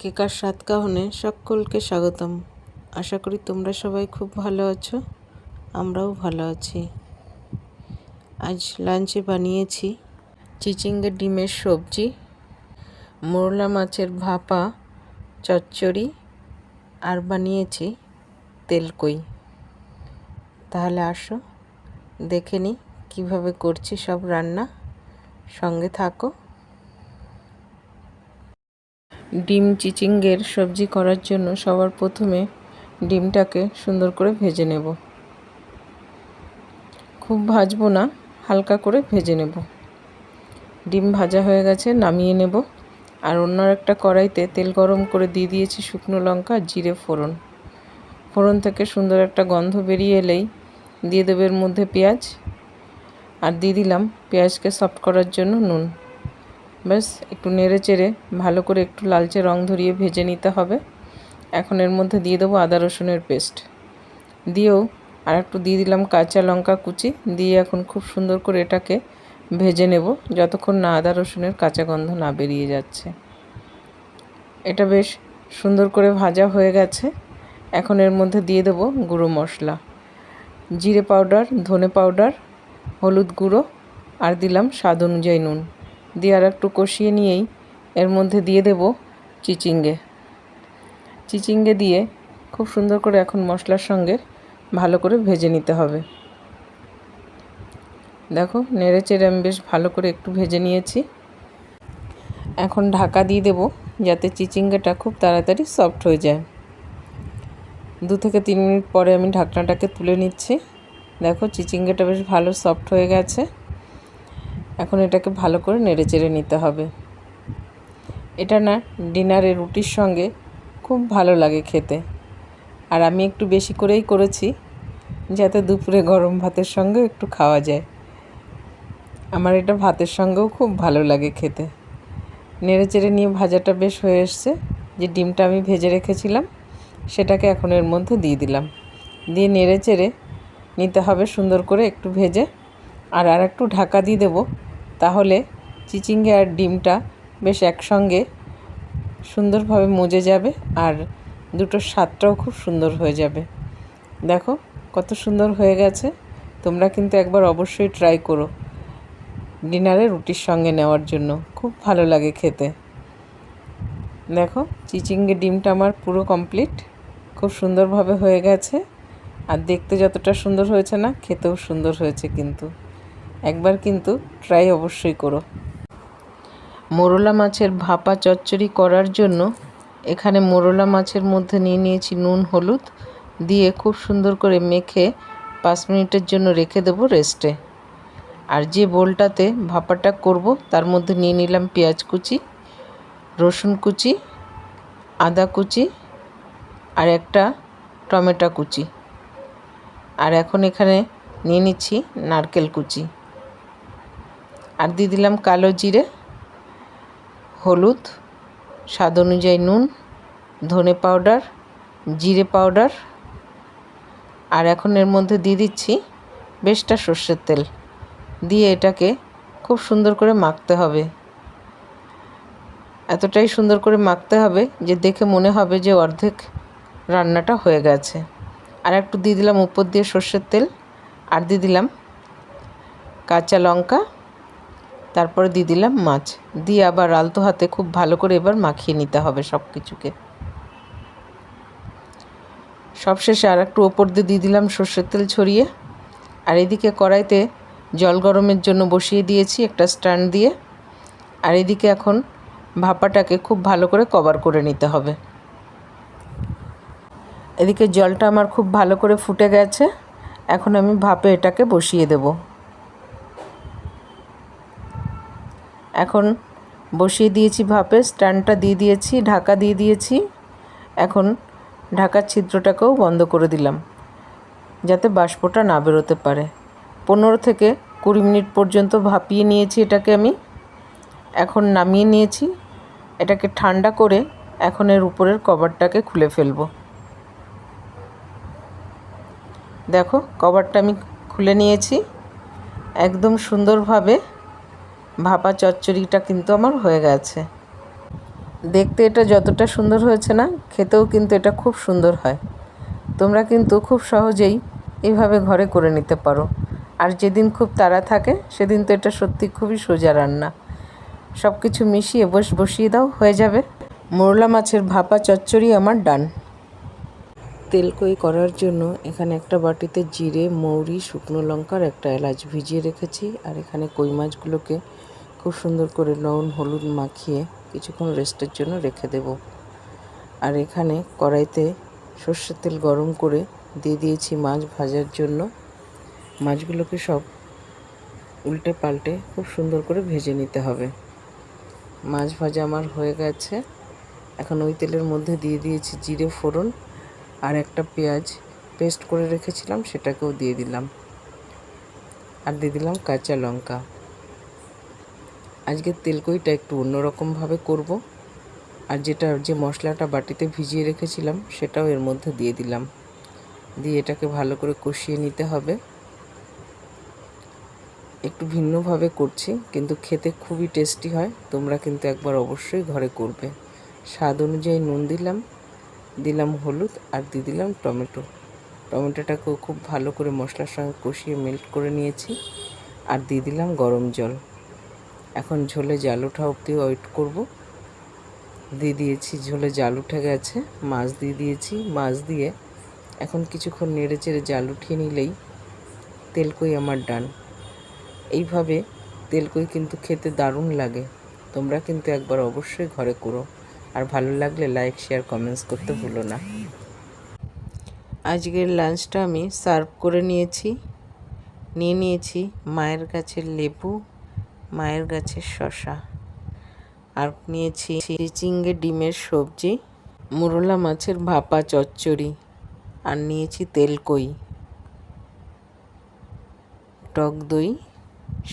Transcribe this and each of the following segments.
কেকার সাত কাহনে সকলকে স্বাগতম। আশা করি তোমরা সবাই খুব ভালো আছো, আমরাও ভালো আছি। আজ লাঞ্চে বানিয়েছি চিচিঙ্গা ডিমের সবজি, মোরলা মাছের ভাপা, চচ্চড়ি, আর বানিয়েছি তেলকই। তাহলে আসো, দেখে নিই কীভাবে করছি সব রান্না। সঙ্গে থাকো। ডিম চিচিঙ্গের সবজি করার জন্য সবার প্রথমে ডিমটাকে সুন্দর করে ভেজে নেব। খুব ভাজবো না, হালকা করে ভেজে নেব। ডিম ভাজা হয়ে গেছে, নামিয়ে নেব। আর অন্য একটা কড়াইতে তেল গরম করে দিয়ে দিয়েছি শুকনো লঙ্কা, জিরে, ফোড়ন। ফোড়ন থেকে সুন্দর একটা গন্ধ বেরিয়ে এলেই দিয়ে দেবে এর মধ্যে পেঁয়াজ। আর দিয়ে দিলাম পেঁয়াজকে সফট করার জন্য নুন। ব্যাস, একটু নেড়ে চেড়ে ভালো করে একটু লালচে রং ধরিয়ে ভেজে নিতে হবে। এখন এর মধ্যে দিয়ে দেবো আদা রসুনের পেস্ট। দিয়েও আর একটু দিয়ে দিলাম কাঁচা লঙ্কা কুচি, দিয়ে এখন খুব সুন্দর করে এটাকে ভেজে নেব, যতক্ষণ না আদা রসুনের কাঁচা গন্ধ না বেরিয়ে যাচ্ছে। এটা বেশ সুন্দর করে ভাজা হয়ে গেছে। এখন এর মধ্যে দিয়ে দেবো গুঁড়ো মশলা। জিরে পাউডার, ধনে পাউডার, হলুদ গুঁড়ো, আর দিলাম স্বাদ অনুযায়ী নুন। দিয়ে আর একটু কষিয়ে নিয়েই এর মধ্যে দিয়ে দেব চিচিঙ্গে। চিচিঙ্গে দিয়ে খুব সুন্দর করে এখন মশলার সঙ্গে ভালো করে ভেজে নিতে হবে। দেখো নেড়ে চেড়ে আমি বেশ ভালো করে একটু ভেজে নিয়েছি। এখন ঢাকা দিয়ে দেব যাতে চিচিঙ্গাটা খুব তাড়াতাড়ি সফট হয়ে যায়। দু থেকে তিন মিনিট পরে আমি ঢাকনাটাকে তুলে নিচ্ছি। দেখো, চিচিঙ্গাটা বেশ ভালো সফট হয়ে গেছে। এখন এটাকে ভালো করে নেড়ে চেড়ে নিতে হবে। এটা না ডিনারে রুটির সঙ্গে খুব ভালো লাগে খেতে। আর আমি একটু বেশি করেই করেছি, যাতে দুপুরে গরম ভাতের সঙ্গে একটু খাওয়া যায়। আমার এটা ভাতের সঙ্গেও খুব ভালো লাগে খেতে। নেড়ে চেড়ে নিয়ে ভাজাটা বেশ হয়ে এসছে। যে ডিমটা আমি ভেজে রেখেছিলাম, সেটাকে এখন এর মধ্যে দিয়ে দিলাম। দিয়ে নেড়ে চেড়ে নিতে হবে সুন্দর করে একটু ভেজে। আর আর একটু ঢাকা দিয়ে দেবো। তাহলে চিচিঙ্গে আর ডিমটা বেশ একসঙ্গে সুন্দরভাবে মজে যাবে আর দুটোর স্বাদটাও খুব সুন্দর হয়ে যাবে। দেখো কত সুন্দর হয়ে গেছে। তোমরা কিন্তু একবার অবশ্যই ট্রাই করো ডিনারে রুটির সঙ্গে নেওয়ার জন্য। খুব ভালো লাগে খেতে। দেখো চিচিঙ্গে ডিমটা আমার পুরো কমপ্লিট খুব সুন্দরভাবে হয়ে গেছে। আর দেখতে যতটা সুন্দর হয়েছে না, খেতেও সুন্দর হয়েছে কিন্তু। একবার কিন্তু ট্রাই অবশ্যই করো। মোরলা মাছের ভাপা চচ্চড়ি করার জন্য এখানে মোরলা মাছের মধ্যে নিয়ে নিয়েছি নুন, হলুদ দিয়ে খুব সুন্দর করে মেখে পাঁচ মিনিটের জন্য রেখে দেবো রেস্টে আর যে বোলটাতে ভাপাটা করব তার মধ্যে নিয়ে নিলাম পেঁয়াজ কুচি, রসুন কুচি, আদা কুচি আর একটা টমেটো কুচি। আর এখন এখানে নিয়ে নিচ্ছি নারকেল কুচি। আর দিয়ে দিলাম কালো জিরে, হলুদ, স্বাদ অনুযায়ী নুন, ধনে পাউডার, জিরে পাউডার। আর এখন এর মধ্যে দিয়ে দিচ্ছি বেশটা সর্ষের তেল। দিয়ে এটাকে খুব সুন্দর করে মাখতে হবে। এতটাই সুন্দর করে মাখতে হবে যে দেখে মনে হবে যে অর্ধেক রান্নাটা হয়ে গেছে। আর একটু দিয়ে দিলাম উপর দিয়ে সর্ষের তেল। আর দিয়ে দিলাম কাঁচা লঙ্কা তারপরে দিয়ে দিলাম মাছ। দিয়ে আবার আলতো হাতে খুব ভালো করে এবার মাখিয়ে নিতে হবে সব কিছুকে সবশেষে আর একটু ওপর দিয়ে দিয়ে দিলাম সর্ষের তেল ছড়িয়ে। আর এদিকে কড়াইতে জল গরমের জন্য বসিয়ে দিয়েছি একটা স্ট্যান্ড দিয়ে। আর এদিকে এখন ভাপাটাকে খুব ভালো করে কভার করে নিতে হবে। এদিকে জলটা আমার খুব ভালো করে ফুটে গেছে। এখন আমি ভাপে এটাকে বসিয়ে দেবো। এখন বসিয়ে দিয়েছি ভাপে, স্ট্যান্ডটা দিয়ে দিয়েছি, ঢাকা দিয়ে দিয়েছি। এখন ঢাকার ছিদ্রটাকেও বন্ধ করে দিলাম, যাতে বাষ্পটা না বেরোতে পারে। পনেরো থেকে কুড়ি মিনিট পর্যন্ত ভাপিয়ে নিয়েছি এটাকে আমি। এখন নামিয়ে নিয়েছি। এটাকে ঠান্ডা করে এখন এর উপরের কভারটাকে খুলে ফেলব। দেখো, কভারটা আমি খুলে নিয়েছি। একদম সুন্দরভাবে ভাপা চচ্চড়িটা কিন্তু আমার হয়ে গেছে। দেখতে এটা যতটা সুন্দর হয়েছে না, খেতেও কিন্তু এটা খুব সুন্দর হয়। তোমরা কিন্তু খুব সহজেই এইভাবে ঘরে করে নিতে পারো। আর যেদিন খুব তাড়া থাকে, সেদিন তো এটা সত্যি খুবই সোজা রান্না। সব কিছু মিশিয়ে বস, বসিয়ে দাও, হয়ে যাবে। মোরলা মাছের ভাপা চচ্চড়ি আমার ডান। তেলকই করার জন্য এখানে একটা বাটিতে জিরে, মৌরি, শুকনো লঙ্কার একটা এলাচ ভিজিয়ে রেখেছি। আর এখানে কই মাছগুলোকে খুব সুন্দর করে লবণ, হলুদ মাখিয়ে কিছুক্ষণ রেস্টের জন্য রেখে দেব। আর এখানে কড়াইতে সর্ষের তেল গরম করে দিয়ে দিয়েছি মাছ ভাজার জন্য। মাছগুলোকে সব উল্টে পাল্টে খুব সুন্দর করে ভেজে নিতে হবে। মাছ ভাজা আমার হয়ে গেছে। এখন ওই তেলের মধ্যে দিয়ে দিয়েছি জিরে ফোড়ন। আর একটা পেঁয়াজ পেস্ট করে রেখেছিলাম, সেটাকেও দিয়ে দিলাম। আর দিয়ে দিলাম কাঁচা লঙ্কা। আজকে তেলকইটা একটু অন্যরকমভাবে করব। আর যেটা, যে মশলাটা বাটিতে ভিজিয়ে রেখেছিলাম, সেটাও এর মধ্যে দিয়ে দিলাম। দিয়ে এটাকে ভালো করে কষিয়ে নিতে হবে। একটু ভিন্নভাবে করছি, কিন্তু খেতে খুবই টেস্টি হয়। তোমরা কিন্তু একবার অবশ্যই ঘরে করবে। স্বাদ অনুযায়ী নুন দিলাম। দিলাম হলুদ আর দিয়ে দিলাম টমেটো। টমেটোটাকেও খুব ভালো করে মশলার সঙ্গে কষিয়ে মেল্ট করে নিয়েছি আর দিয়ে দিলাম গরম জল। এখন ঝোলে জাল ওঠা অবধি ওয়েট করব। দিয়ে দিয়েছি, ঝোলে জাল উঠে গেছে, মাছ দিয়ে দিয়েছি। মাছ দিয়ে এখন কিছুক্ষণ নেড়ে চেড়ে জাল উঠিয়ে নিলেই তেলকই আমার ডান। এইভাবে তেলকই কিন্তু খেতে দারুণ লাগে। তোমরা কিন্তু একবার অবশ্যই ঘরে করো। আর ভালো লাগলে লাইক শেয়ার কমেন্টস করতে ভুলো না। আজকের লাঞ্চটা আমি সার্ভ করে নিয়েছি। নিয়ে নিয়েছি মায়ের গাছের লেবু, মায়ের গাছের শশা আর নিয়েছি চিচিঙ্গে ডিমের সবজি, মুরলা মাছের ভাপা চচ্চড়ি, আর নিয়েছি তেলকই টক দই,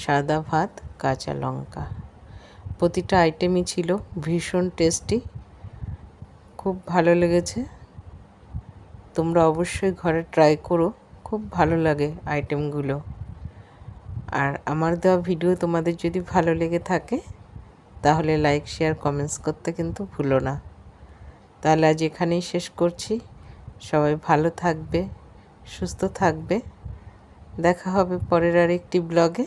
সাদা ভাত, কাঁচা লঙ্কা। প্রতিটা আইটেমই ছিল ভীষণ টেস্টি খুব ভালো লেগেছে। তোমরা অবশ্যই ঘরে ট্রাই করো, খুব ভালো লাগে আইটেমগুলো আর আমার দেওয়া ভিডিও তোমাদের যদি ভালো লেগে থাকে, তাহলে লাইক শেয়ার কমেন্টস করতে কিন্তু ভুলো না। তাহলে আজ এখানেই শেষ করছি। সবাই ভালো থাকবে, সুস্থ থাকবে। দেখা হবে পরের আর একটি ব্লগে